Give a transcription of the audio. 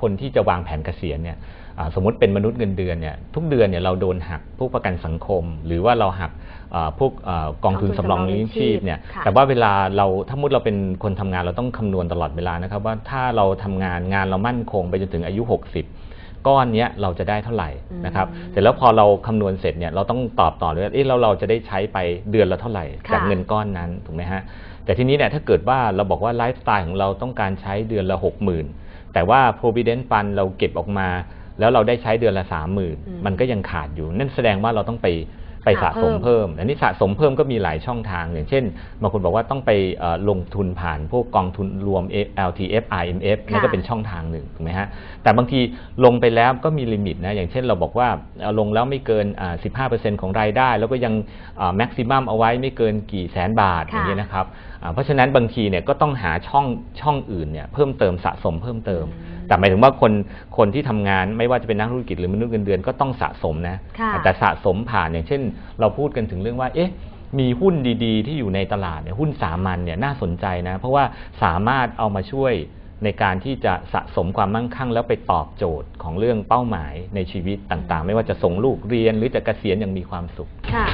คนที่จะวางแผนเกษียณเนี่ยอ่าสมมติเป็นมนุษย์เงินเดือนเนี่ยทุกเดือนเนี่ยเราโดนหักพวกประกันสังคม หรือว่าเราหักอ่าพวกอ่ากองทุนสำรองเลี้ยงชีพเนี่ยค่ะแต่ว่าเวลาเราถ้ามุดเราเป็นคนทำงานเราต้องคำนวณตลอดเวลานะครับว่าถ้าเราทำงานงานเรามั่นคงไปจนถึงอายุ 60ก้อนเนี้ยเราจะได้เท่าไหร่นะครับอืมเสร็จแล้วพอเราคำนวณเสร็จเนี่ยเราต้องตอบต่อเลยว่าเอ๊ะแล้วเราจะได้ใช้ไปเดือนละเท่าไหร่ค่ะจากเงินก้อนนั้นถูกไหมฮะแต่ทีนี้เนี่ยถ้าเกิดว่าเราบอกว่าไลฟ์สไตล์ของเราต้องการใช้เดือนละ60,000 แต่ว่า provident fund เราเก็บออกมา แล้วเราได้ใช้เดือนละ30,000มันก็ยังขาดอยู่ นั่นแสดงว่าเราต้องไป ไปสะสมเพิ่ม อันนี้สะสมเพิ่มก็มีหลายช่องทาง อย่างเช่นบางคนบอกว่าต้องไปเอ่อลงทุนผ่านพวกกองทุนรวม LTF IMF นั่นก็เป็นช่องทางหนึ่งถูกไหมฮะแต่บางทีลงไปแล้วก็มีลิมิตนะอย่างเช่นเราบอกว่าเอ่อลงแล้วไม่เกินอ่า15%ของรายได้ แล้วก็ยังแม็กซิมัมเอาไว้ไม่เกินกี่แสนบาทอค่ะย่างนี้ยนะครับอ่าเพราะฉะนั้นบางทีเนี่ยก็ต้องหาช่องช่องอื่นเนี่ยเพิ่มเติมสะสมเพิ่มเติมอืม แต่หมายถึงว่าคนคนที่ทำงานไม่ว่าจะเป็นนักธุรกิจหรือมนุษย์เงินเดือนก็ต้องสะสมนะค่ะแต่สะสมผ่านอย่างเช่น เราพูดกันถึงเรื่องว่า เอ๊ะมีหุ้นดีๆ ที่อยู่ในตลาดเนี่ยหุ้นสามัญเนี่ยน่าสนใจนะ เพราะว่าสามารถเอามาช่วยในการที่จะสะสมความมั่งคั่ง แล้วไปตอบโจทย์ของเรื่องเป้าหมายในชีวิตต่างๆ ไม่ว่าจะส่งลูกเรียนหรือจะเกษียณอย่างมีความสุขค่ะ